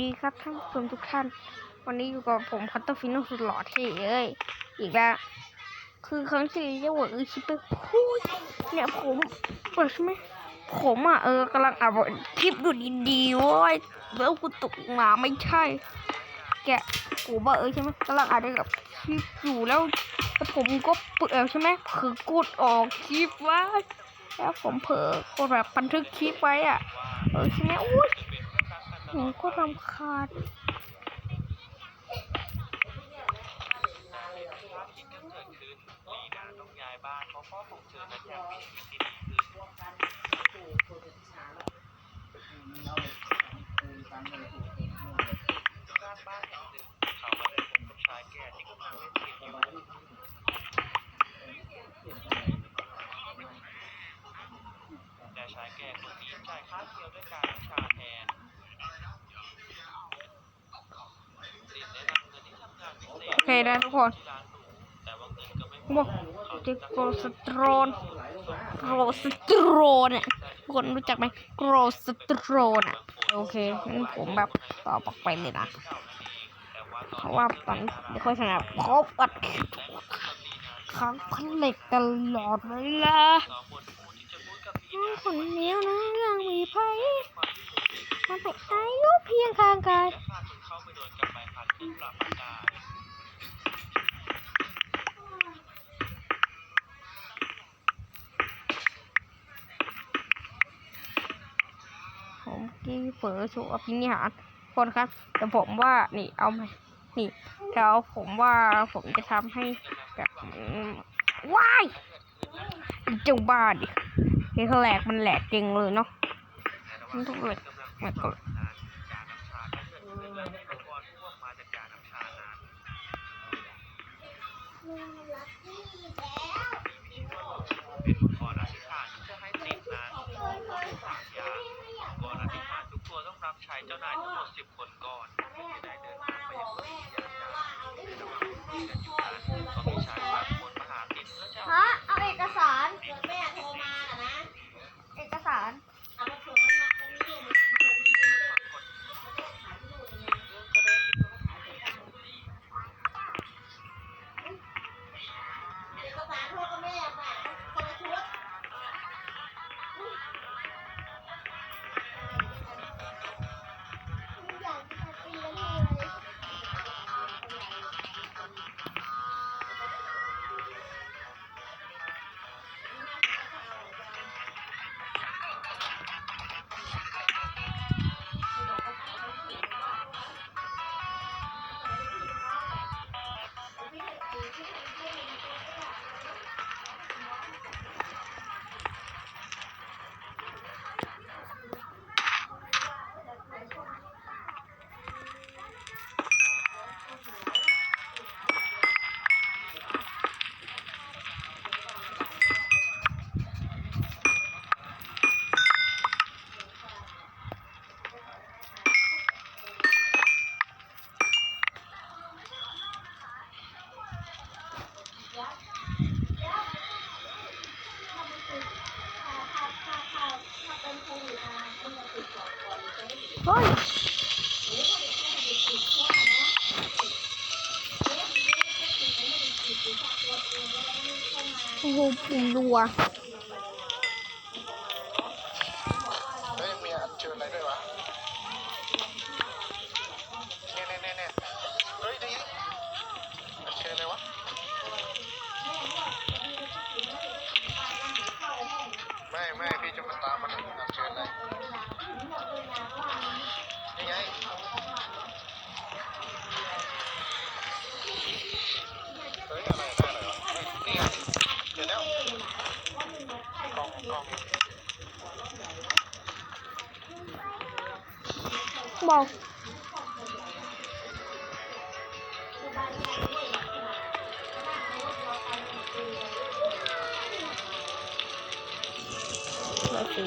ดีครับท่านผู้ชมทุกท่าน วันนี้อยู่กับผมพัตเตอร์ฟินโนสุดหล่อเท่เอ้ยอีกแล้วคือครั้งที่จะว่าเออคิดไปพูดเนี่ยผมเปิดใช่ไหมผมอะเออกำลังอ่านคลิปอยู่ดีๆว้ยแล้วกูตกมาไม่ใช่ แกะผมว่าเออใช่ไหมกำลังอ่านกับคลิปอยู่แล้วแล้วผมก็เปิดใช่ไหมเผลอกดออกคลิปไว้แล้วผมเผลอกดแบบบันทึกคลิปไว้อะเออใช่ไหมอุ้ย ผมก็รำคาญ นะทุกคนว่าเงินก็ไม่พบอกเจโกรสตรอนโกรสตรอนเนี่ยทุกคนรู้จักไหมโกรสตรอนอะโอเคงั้นผมแบบตอบอกไปเลยนะเพราะว่าตอนนี้ไม่ค่อยถนัดพบอัดขังพันเหล็กตลอดเวลาคนเนี้ยนะยังมีไพ่มันไปอายุเพียงข้างกาย ค่าจนเข้าไปโดนกับใบพัดที่ปรับอากาศ ผม กี้เปิดโชว์อภินิหารคนครับ แต่ผมว่านี่เอาไหมนี่แล้วผมว่าผมจะทำให้แบบว้ายเจ้าบ้าดิเฮ้ยแหลกมันแหลกจริงเลยเนาะมันต้องแหลกมันก็การน้ำชาก็เกิดขึ้นแล้วอุปกรณ์พวกมาจากการน้ำชานั้นเป็นอุปกรณ์อธิษฐานที่จะให้ติดนั้นสามอย่างอุปกรณ์อธิษฐานทุกตัวต้อง ได้ทั้งหมดสิบคนก่อนที่ได้เดินทางไปยังเมืองวิญญาณกา เฮ้ยโอ้โหปุ่มรัว บอกเราซื้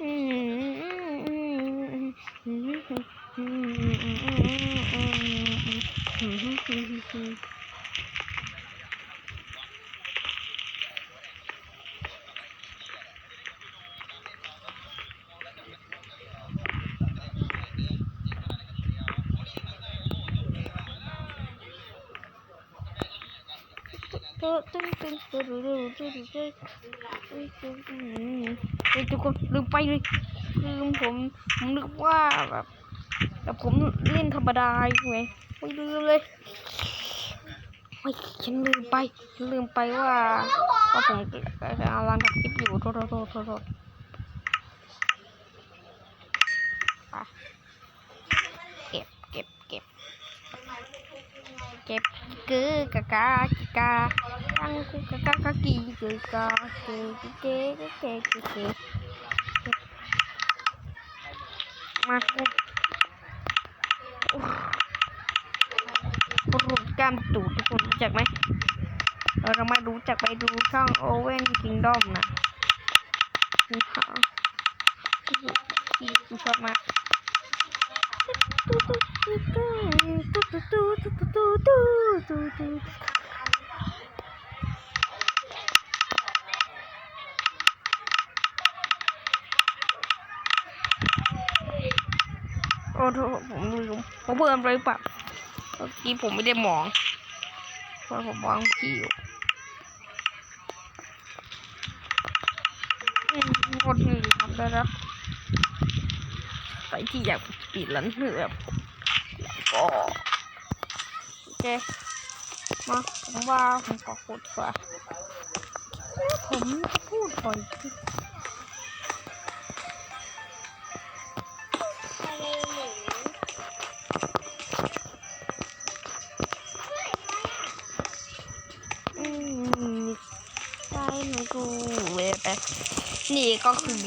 嗯。 ทุกคนลืมไปเลยลืมผมผมนึกว่าแบบแต่ผมเล่นธรรมดาไงไม่ลืมเลยไม่ฉันลืมไปฉันลืมไปว่าว่าผมกำลังทำคลิปอยู่โทษโทษโทษโทษโทษไปเก็บเก็บเก็บ เก็บกือกะกากิกาตั้งกูกะกากะกีกือกาเกเกเกเกเกเกเกมากูโอ้โหกล้ามตูดทุกคนรู้จักไหมเราไมรู้จักไปดูช่องโอเว่นคิงดอมนะนี่ค่ะที่ชอบมาก โอ้โหผมลืมผมเพิ่มไปปะเมื่อกี้ผมไม่ได้มองเพราะผมมองพี่อยู่อืมหมดนี่ทำได้แล้ว ที่อยากปิดแล้วเหนือผมแล้วก็โอเคมาผมว่าผมขอพูดว่าผมจะพูดบ่อยที่อืมใช่หนูกูเวยแต่นี่ก็คือ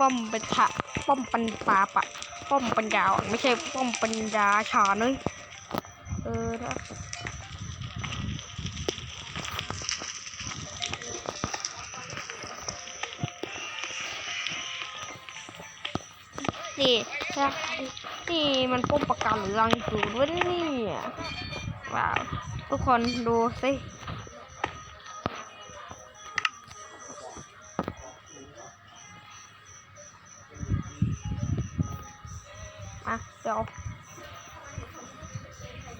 ป้อมป็นทะป้อมปัญปาปะ ป้อมปัญญาไม่ใช่ป้อมปัญญาชาเนยเออนะนี่นะนี่มันป้อมปราการหรือรังจูด้วยนี่ว้าว ทุกคนดูสิ อะเดี๋ยว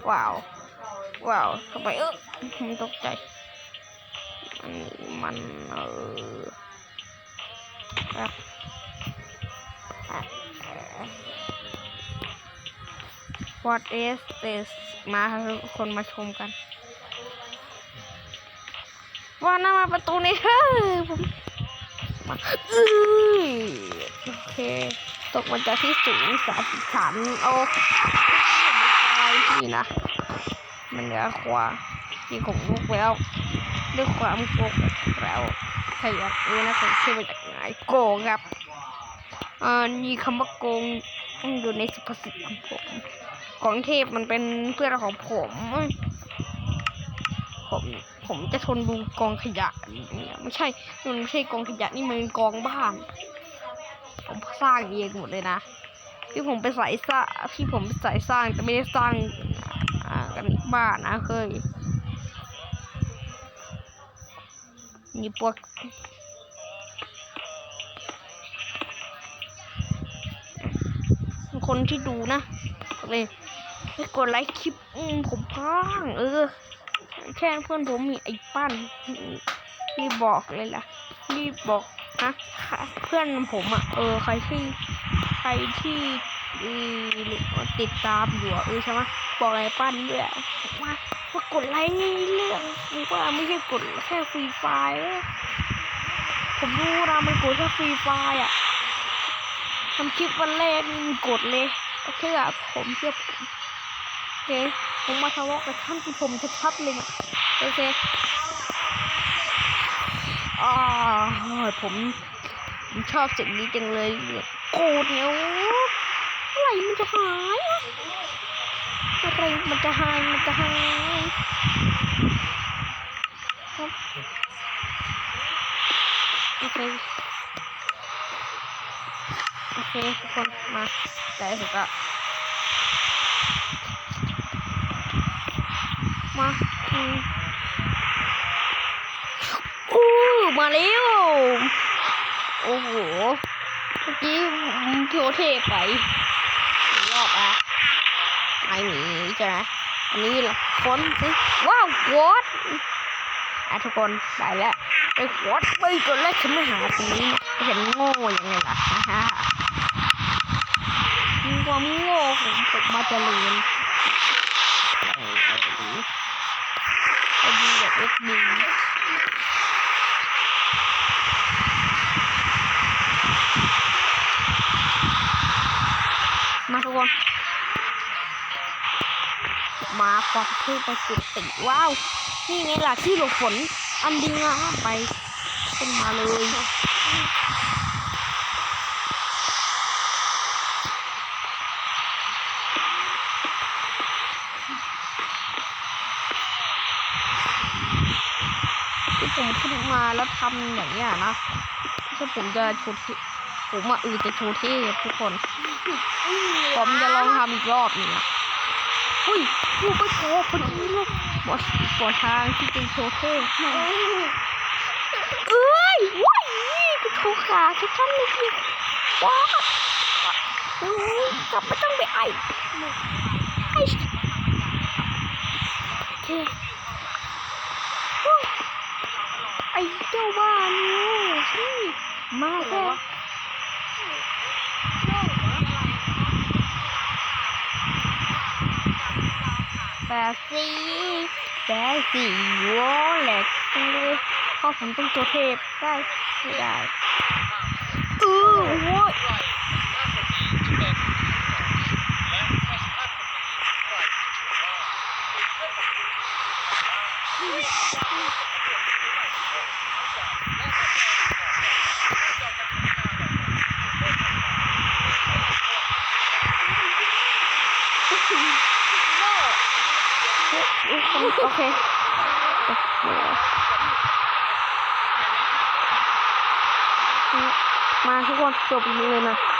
ว้าว ว้าวทำไมเออผมตกใจอันนี้มันเอออะอะ What is this มาคนมาชมกันว่าน้ามาประตูนี้เฮ้ยผมมาอื้อโอเค ตกมาจากที่สูงสามสิบขันโอ้ไม่ตายที่นะ มันเหลือขวาที่ผมลุกแล้ว ด้วยความโกงแล้วใครอยากรู้นะผมชื่อมาจากไหนโกงครับอ่านี่คำว่าโกงองอยู่ในสุภาษิตของผมของเทพมันเป็นเพื่อนของผม ผมผมจะทนดูกองขยะเนี่ยไม่ใช่ มันไม่ใช่กองขยะนี่มันกองบ้าน ผมสร้างเองหมดเลยนะพี่ผมไปสายสร้างพี่ผมไปสายสร้างแต่ไม่ได้สร้างอ่ากันบ้านนะเคยมีพวกคนที่ดูนะเลยกดไลค์คลิปอืมผมบ้างเออ แค่เพื่อนผมมีไอ้ปั้นรีบบอกเลยล่ะรีบบอกะเพื่อนผมอะ เออ ใครที่ ใครที่ติดตามอยู่อะเออใช่ไหมบอกอะไรปั้นด้วยว่าว่ากดไลค์เรื่องว่าไม่ใช่กดแค่ฟรีไฟล์ผมรู้นะมันกดแค่ฟรีไฟล์อะทำคลิปวันแรกมันกดเลยโอเคอะผมเชื่อผมโอเคผมมาทะเลาะกับท่านที่ผมชัดๆเลยนะโอเค อ่าผมผมชอบสิ่งนี้จังเลยเโกรธเนี่ยอะไรมันจะหายอะอะไรมันจะหายมันจะหายครับโอเคโอเคทุกคนมาใจสุดละมาอืมอู้ มาแล้วโอ้โหเมื่อกี้ผมโยเทไปรอบอะไม่มีใช่ไหมอันนี้เหรอคนสิว้าววอดอะทุกคนได้แล้วไอ้วอดไปก่อนแรกฉันไม่หาตรงนี้เห็นโง่ยังไงล่ะฮ่าฮ่ามีความโง่ของผมมาเจริญไอ้ไอ้ดีไอ้ดีแบบเอ็กดี มาทุกคนมาความเท่ไปสุดติว้าว นี่ไงล่ะที่หลบฝน อันดีงามไปขึ้นมาเลยที่ผมขึ้นมาแล้วทำอย่างเนี้ยนะถ้าผมจะโชว์เท่ ผมอะอือจะโชว์เท่ทุกคน ผมจะลองทำอีกรอบหนึงอะอุ้ยกูไปโชว์คนนี้เลยบอสบอทางที่เป็นโชว์เท่เอ้ยว้ายไปโชว์ขาแค่ชั้นเลยพี่ว้าเอ้ยกลับไม่ต้องไปไอ้ไอ้โอเคอุ๊ยไอ้เจ้าบ้านี่มาแค่ แบบสีแบบสี่วอลเล็กเลยเพราะผมต้องตัวเทพได้ไม่ได้เออโว้ยโอเคโอเค มา